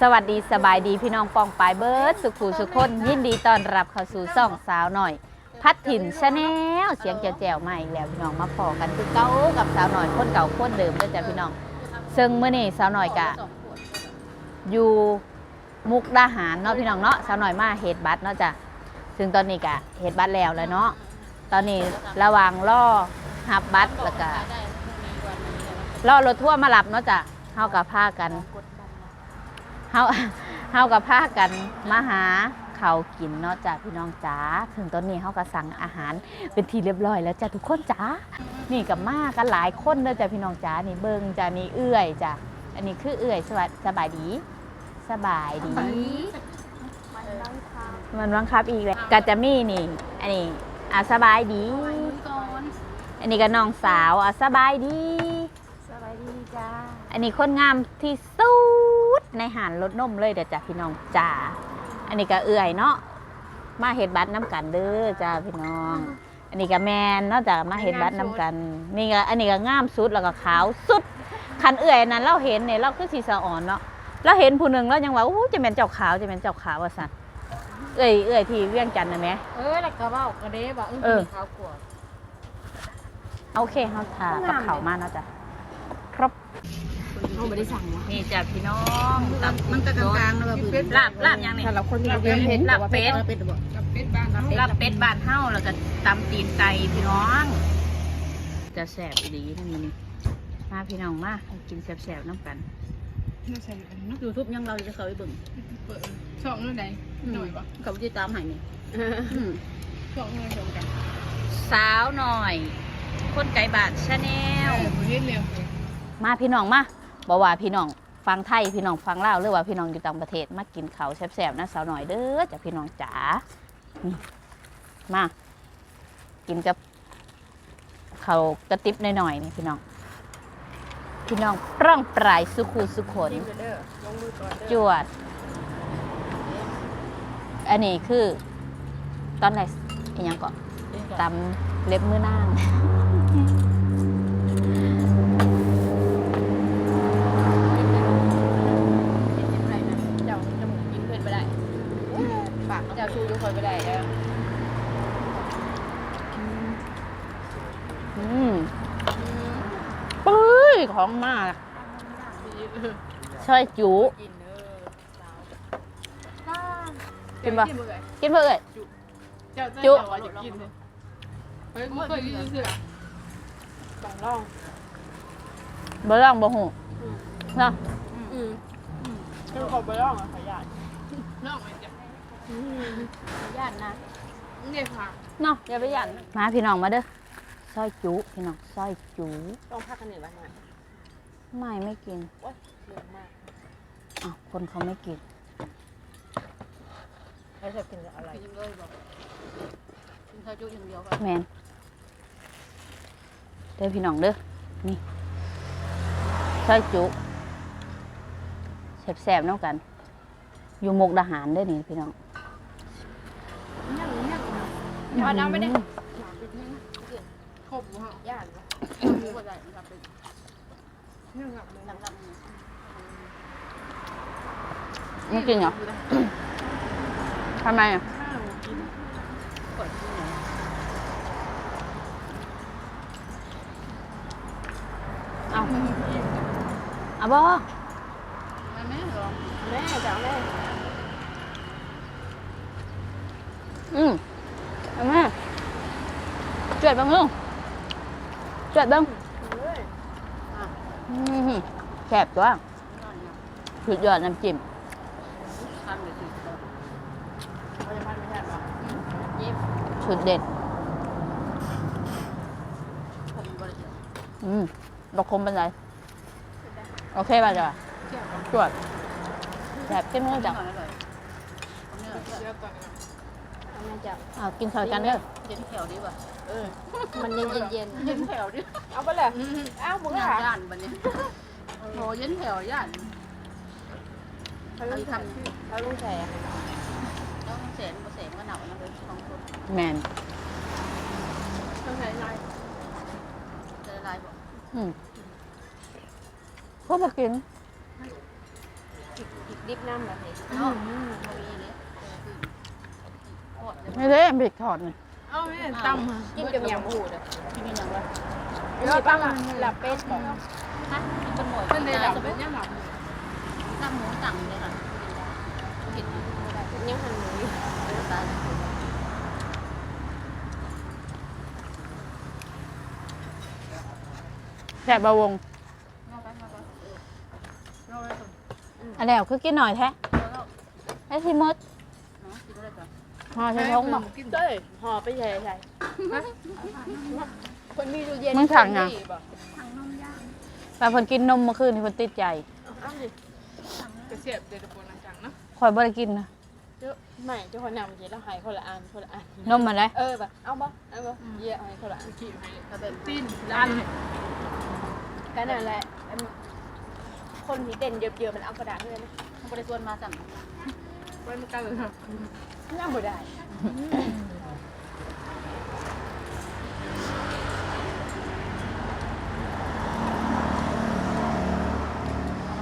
สวัสดีสบายดีพี่น้องปองปายเบิร์ดสุขูสุขคนยินดีต้อนรับเข้าสู่ซ่องสาวหน่อย พัดถิ่นชาแนลเสียงแจ๋วๆมาอีกแล้วพี่น้องมาพอกันคือเก้ากับสาวหน่อยคนเก่าคนเดิมด้อจ้ะพี่น้อง ซึ่งเมื่อนี้สาวหน่อยกะอยู่มุกดาหารเนาะพี่น้องเนาะสาวหน่อยมาเฮดบัตเนาะจ้ะซึ่งตอนนี้กะเฮดบัตแล้วแล้วเนาะตอนนี้ระหว่างล่อฮับบัตแล้วก็ล่อรถทั่วมารับเนาะจ้ะเฮากับพากัน เฮาเฮากับพากันมาหาข้าวกินเนาะจ้ะพี่น้องจ๋าถึงตอนนี้เฮาก็สั่งอาหารเป็นที่เรียบร้อยแล้วจ้ะทุกคนจ๋านี่กับมากันหลายคนเด้อจ้ะพี่น้องจ๋านี่เบิ่งจ้ะนี่เอื้อยจ้ะอันนี้คือเอื้อยสวัสสบายดี สบายดี มันบังคับอีกเลยกาจะมีนี่ อันนี้อะสบายดี อันนี้ก็น้องสาวอะสบายดี สบายดีจ้า อันนี้คนงามที่สุด ในหานรถนมเลยเดี๋ยวจ้ะพี่น้องจ้าอันนี้ก็เอื่อยเนาะมาเฮ็ดบัตรน้ำกันเด้อจ้าพี่น้อง อันนี้ก็แมนเนาะจ้ะมาเฮ็ดบัตรน้ำกัน นี่ก็อันนี้ก็งามสุดแล้วก็ขาวสุดคันเอื่อยนั้นเราเห็นเนี่ยเราคือสีสะอ่อนเนาะเราเห็นผู้หนึ่งเรายังว่าอู้จะเป็นเจ้าขาวจะเป็นเจ้าขาวว่าสันเอื่อยเอื่อยที่เวียงจันทน์นะแหม่เออแล้วก็เว้ากระเด้บ่เออข้าวกลัวโอเคเขาทากับเขาวมาเนาะจ้ะครบ เขาไม่ได้สั่งวะนี่จ้ะพี่น้องตับมันก็กลางๆนะแบบลาบลาบยังนี่สำหรับคนที่ลาบเป็ดลาบเป็ดเป็ดบ่ลาบเป็ดบ้านลาบเป็ดบานเฮ้าแล้วก็ตำตีนไก่พี่น้อง จะแสบดีนี่นี่มาพี่น้องมาให้กินแสบๆน้ำกันไม่ใช่อันนี้เนาะยูทูบยังเราจะเคยเบิ่งเปิดช่องนู่นไหนหน่อยบ่กับที่ตามให้นี่ช่องนู่นชมกันสาวหน่อย คนไก่บาทชาแนลประเทศเร็วมาพี่น้องมา บอกว่าพี่น้องฟังไทยพี่น้องฟังลาวหรือว่าพี่น้องอยู่ต่างประเทศมากินเขาวแซ่บๆนะสาวหน่อยเด้อจ้ะพี่น้องจ๋านี่มากินกับเขาวกระติบหน่อยๆนี่พี่น้อง พี่น้องปร่องปลายสุขูสุขน จิ้มเด้อลงมือก่อนจเด้อวด อันนี้คือตอนไหนอีกยังก่อนตำเล็บมือนางากเจ้าชูทุกคนไปได้แล้วอืมปุ้ยของมากช่อยจูกินเด้อกินปะกินเพื่อเอ่ยเจ้าจุเจ้าว่าจะกินเลยเฮ้ยไม่เคยกินเสือต้องลองบ่ลองบ่หูเนาะอืมคือขอไปลองอะขยันลองไปจ้ะขยันนะนี่ค่ะเนาะอย่าไปหยันมาพี่น้องมาเด้อซอยจูพี่น้องซอยจูต้องพักกันหนึ่งวันหน่อยไม่ไม่กินโอ๊ยเหนื่อยมากอ้าวคนเขาไม่กินไม่ชอบกินอะไรกินเลยบอกกินข้าวจุอย่างเดียวก็แมนเด้อพี่น้องเด้อนี่ซอยจุแสบๆน้องกัน อยู่มุกดาหารเด้อนี่พี่น้อง เอาน้ำไปดิอืมครบฮะย่านหมูก็ได้รับไปเรื่องหลับเลยหลับไม่กินเหรอทำไมอะข้าวกินเปิดที่ไหนเอาเอาบ่แม่หรอแม่จ๋าแม่อืมเอาแม่จว ดบ้างลุงจวดบ้างเฮ้ยอืมแสบตัวสุดยอดน้ำจิ้มชุดเด็ดคอืมบอกคมเป็นไร โอเคป่ะจ้ะเที่ยวจวดแบบเข้มข้นจังก่อนอร่อยเนื้อยก่อนแม่จับอ่ากินซอยกันเด้อเย็นแถวดีป่ะเออ มันเย็นเย็นเย็นแถวดิเอาไปเลยอ้าวมึงอะย่านบันนี้โหเย็นแถวย่านเขาลุงทำเขาลุงแฉต้องเสนบ่เสนก็หนาวนะเลยสองคนแมนต้องใช้ลายเจอลายบอกอืมพวกมากินอีกอีกดิบน้ำแบบนี้เนาะไม่ได้บิดถอดนี่ เอาแม่ตำมากินกับยำหูดอะกินยังไงแล้วตั้งหลับเป็ดบอกฮะกินเป็นหมดเป็นเลยหลับเป็นยังหลับตั้งหมูตั้งเลยค่ะกินยังหันหนูอยู่แสบบะวงอันแล้วคือกินหน่อยแท้ไอ้ที่มด ห่อใช้ท้องบอกกินเต้ยห่อไปใช่ใช่คนมีดูเย็นมึงสั่งยังคนดีบอกแต่เพิ่นกินนมเมื่อคืนนี่เพิ่นติดใจเอาดิกระเสียบเดือดปนจังนะข่อยบ่ได้กินนะเจ้าไม่เจ้าคนนำเย็นแล้วหายคนละอันคนละอันนมมาได้เออแบบเอาบ่เอาบ่เยี่ยให้คนละอันขี่ไปตีนร้านก็นั่นแหละอันคนที่เต้นเยอะๆมันเอากระดาษเลยนะบ่ได้ชวนมาสั่งไว้มันกันเลย ย่างบ่ได้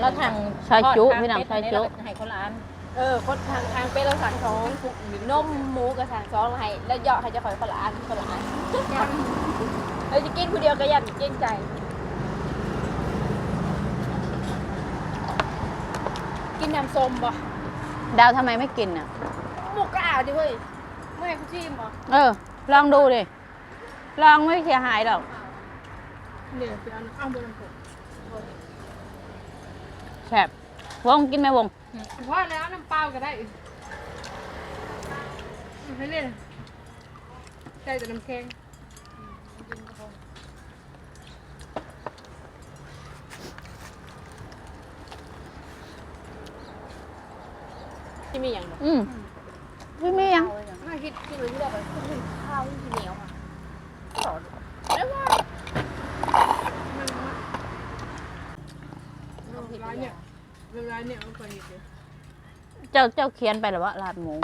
แล้วทางชายจุพี่น้องชายจุ ให้คนละอันเออคนทางทางเป็นเราสั่งสองนมหมูกับสั่งสองให้แล้วเหยาะให้เจะคอยคนละอันคนละอันเราจะกินคนเดียวก็ยันเกรงใจกินน้ำส้มบ่ดาวทำไมไม่กินอะ หมูกระอาดิเว้ยเมื่อไหร่กูชิมบ่เออ ลองดูดิ ลองไม่เสียหายหรอก เนี่ยไปเอาเอาบนผมแซ่บวงกินไหมวง ว่าแล้วน้ำเปล่าก็ได้ให้เล่นใส่แต่น้ำแข็งที่มีอย่างบ่อืม ไม่มียังไม่คิดคิดเลยที่แรกเลยกินข้าวที่เหนียวอะสอนแล้วว่าร้านเนี่ยร้านเนี่ยมันคนอยู่เจ้าเจ้าเขียนไปหรือว่าลาดหมู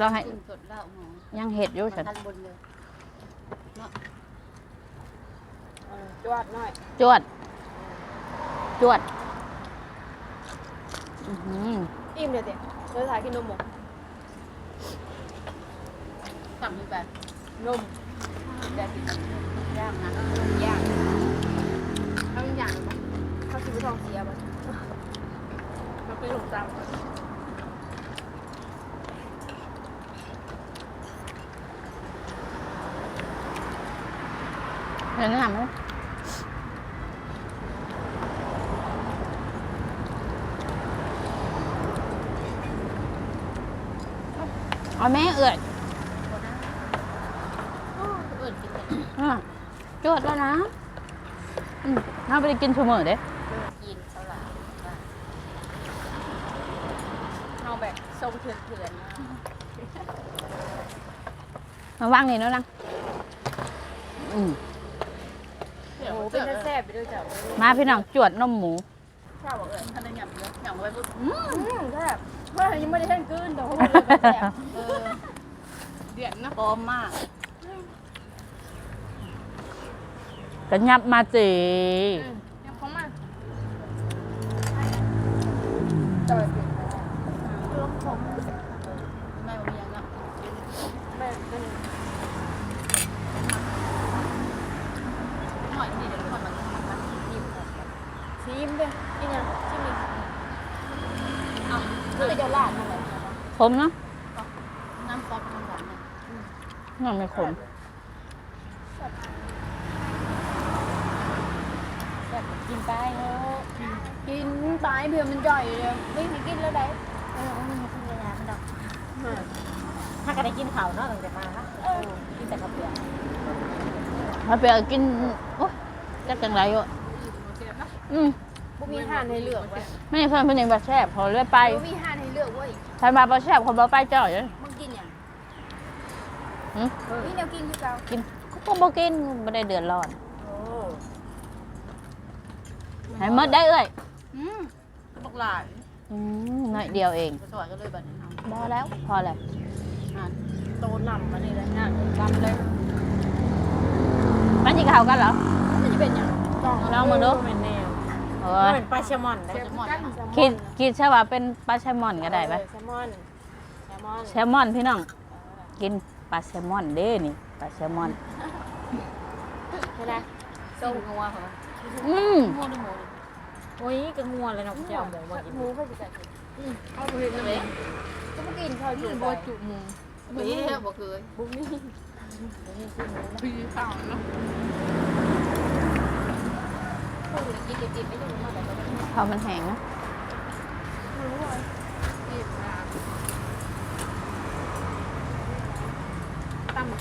เราให้สดแล้วหมอยังเห็ดอยู่ฉันทันบนเลยเออจวดหน่อยจวด จวด อื้อหืออิ่มเลยเด็ก เราถ่ายกินนมหมกสั่งมีแบบนมแบบย่างนะย่างทั้งอย่างข้าวชิมทองเสียบ่มันเป็นหลงตามเดี๋ยวแนะนำไหม เอาแม่เอื่อยเอิญกินอะจวดแล้วนะอืมน่าไปกินเสมอเด้กินเขาหลายเอาแบบทรงเถื่อนๆนะมาว่างนี่แล้วนะอืมโอ้โหเป็นแซ่บไปด้วยจ้ะมาพี่น้องจวดนมหมูข้าวบอกเออท่านได้หยำเยอะหยำไว้ปุ๊บอืมแซ่บว่ายังไม่ได้ท่านกลืนแต่เขาบอกเลยว่าแซ่บ เออเดือดนะปลอมมากก็ยับมาจียังของมันจะไปเปลี่ยนไม่มียังแล้วไม่ไม่หน่อยนี่เดี๋ยวคนมากินหมดชิมเลยกินยังชิมเลยอ้าวก็เลยจะลาดมาเลยขมเนาะ น้ำซอสน้ำหวานเนี่ย มันไม่ขมแบบกินไปเถอะกินไปเผื่อมันจ่อยเลยไม่มีกินแล้วได้เออมันกินเวลามันดอกถ้าก็ได้กินข้าวเนาะตั้งแต่มาฮะกินแต่กับเปลือกมาเปียกกินโอ้ยจักจังไรอะเสียบนะอืมบุมีห่านให้เลือกเว้ยไม่เคยเป็นอย่างแบบแซ่บพอเลยไปบุมีห่านให้เลือกเว้ยใครมาบ่แซ่บคนบ่ไปจ่อยเลยมึงกินยัง หืมนี่แนวกินคือเก่ากินก็บ่กินบ่ได้เดือดร้อนโอ้ให้หมดได้เอ้ยอืมบักหลายอืมหน่อยเดียวเองสวยก็เลยแบบนี้พอแล้วพอแล้วโตนำมานี่เลยนะนำเลยมันสิเข้ากันเหรอ มันจะเป็นยังลองมาดูเป็นแนวบโอ้เหยมือนปลาแซลมอนได้แซลมอนคิดคิดใช่ว่าเป็นปลาแซลมอนก็ได้ปะแซลมอนแซลมอนแซลมอนพี่น้องกิน ปลาแซลมอนเด้นี่ปลาแซลมอนใช่ไหมส้มงัวเหรออืมงัวหรือหมูโอ้ยกระงัวเลยเนาะจะเอาหมูมากินหมูเขาจะจัดเอาไปเห็นไหมก็ไม่กินข้าวนี่จุ่มบัวจุหมูเฮ้ยบ่เคยบุ้มนี่พี่ข้าวเนาะพวกกินกินไม่ต้องมาแบบนี้พอมันแห้งนะ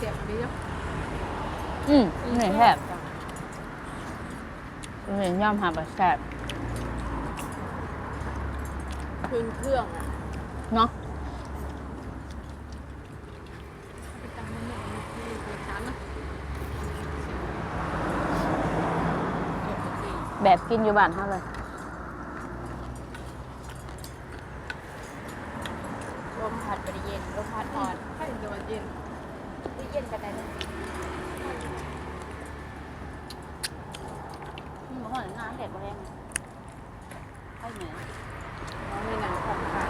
นี่ตั้มเสียงดีเนาะอืมเหนื่อยแซ่บเหนื่อยย่อมหาปลาแซ่บคืนเครื่องอะเนาะตั้มมันหนึ่งนี่ชั้นนะแบบกินอยู่บ้านเท่าเลย ลมพัดบริเย็นลมพัดอ่อน ให้จะวันเย็น บริเย็นกันได้เลย หมูหอยน้ำเด็ดบ่แห้งไข่เหนียว น้องในหนังของค่ะ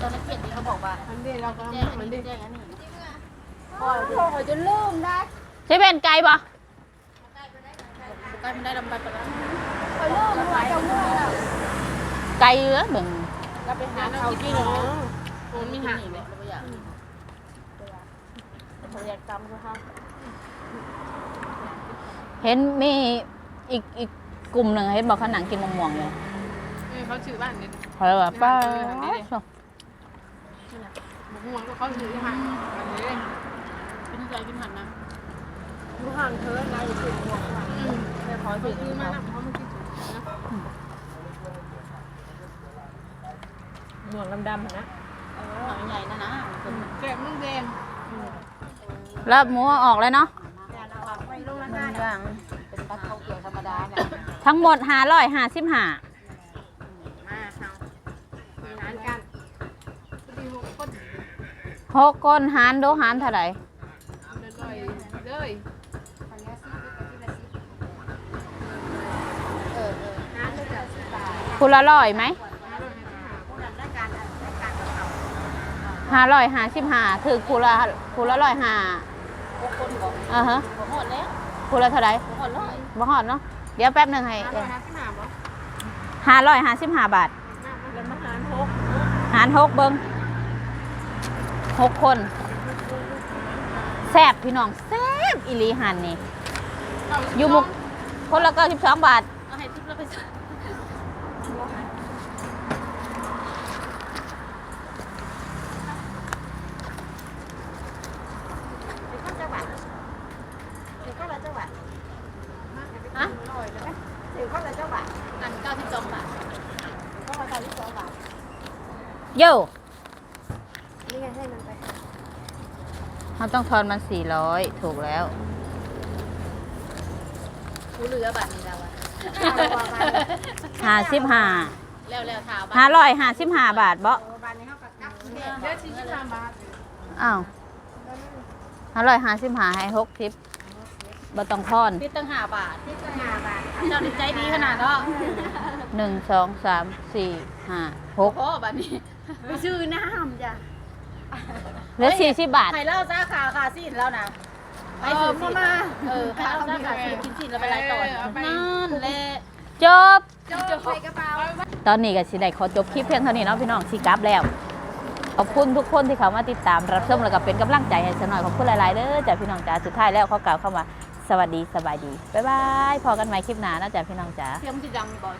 ตอนนั้นเปลี่ยนที่เขาบอกว่า มั นดีเราก็แจ้งอันมันนี้ดีแจ้งอันนี้โอ้ยโอ้ยจะลืมได้ใช่เป็นไก่ปะใกล้มันได้ลำบากไปแล้วคอยลืมว่าจะเมื่อยแล้วไก่เหรอเบิ่งเราไปหาหาเขาเขากิกินนเหรเหรออมันมีหักเลยเขาอยากจำคือเขาเห็นมีอีกอีกกลุ่มหนึ่งเห็นบอกเขาหนังกินมะม่วงเลยเขาชื่อบ้านนี่เขาเลยว่าป้า บุกม่วงก็เขาชื่อหักอันนี้เป็นใจเป็นหักนะดูห่างเธอนะอย่าถึงหัวเขาอืมไม่ขอเขาสิซื้อมาแล้วเขาไม่คิดถึงนะหนวดดำๆนะหอยใหญ่นะนะแกะมึงแดงแล้วหมูเอาออกเลยเนาะไม่ลงละห้าอย่างเป็นปลาเขาเกี่ยวธรรมดาเนี่ยทั้งหมดห้าร้อยห้าสิบห้ามาเขามีร้านกันพอดีหกคน หกคนหารโดหารเท่าไหร่เลยเลยคุณละร้อยไหมห้าร้อยห้าสิบห้าถือคุณละคุณละร้อยห้าอ่าฮะหมดแล้วคุณละเท่าไหร่หมดเลยบ่หอดเนาะเดี๋ยวแป๊บหนึ่งให้ร้านอาหารที่หนาบ่ห้าร้อยห้าสิบห้าบาทหารหกหารหกเบิ้ง หกคนแซ่บพี่น้องแซ่บอีหลีหันนี่อยู่มุกคนละเก้าสิบสองบาทเอาให้ทิปแล้วไปส่งเดี๋ยวก็จะหวานเดี๋ยวก็ละจะหวานฮะเดี๋ยวก็ละจะหวานอันเก้าสิบสองบาทเดี๋ยวก็ละจะที่สองบาทโย่ นี่ไงให้มันไป เขาต้องทอนมันสี่ร้อยถูกแล้วกูเหลือบาทนี้แล้วอะห้าสิบห้าแล้วแล้วถามห้าร้อยห้าสิบห้าบาทบ่บานนี้เขากับกับเดี๋ยวชิ้นที่สามบาทอ้าวห้าร้อยห้าสิบห้าให้หกทิปบ่ต้องทอนทิปตั้งห้าบาทที่จะห้าบาทเจ้าดีใจดีขนาดเนาะหนึ่งสองสามสี่ห้าหกพ่อบาทนี้ไปซื้อน้ำจ้ะ เหลือสี่สิบบาทไข่เล่าซาขาขาสิ้นแล้วนะไปซื้อสิเออไข่เล่าซาขาสิ้นกินสิ้นแล้วไปไล่ต่อนั่นแหละ จบเจ้าใส่กระเป๋า ตอนนี้ก็สิได้ขอจบคลิปเพียงเท่านี้เนาะพี่น้องสิกลับแล้ว ขอบคุณทุกคนที่เขามาติดตามรับชมแล้วก็เป็นกำลังใจให้สนอยขอบคุณหลายๆเด้อจ้ะพี่น้องจ๋าสุดท้ายแล้วเขากล่าวเข้ามาสวัสดีสบายดีบ๊ายบายพอกันใหม่คลิปหน้านะจ๊ะพี่น้องจ๋าเสียงมันจะดังบ่อย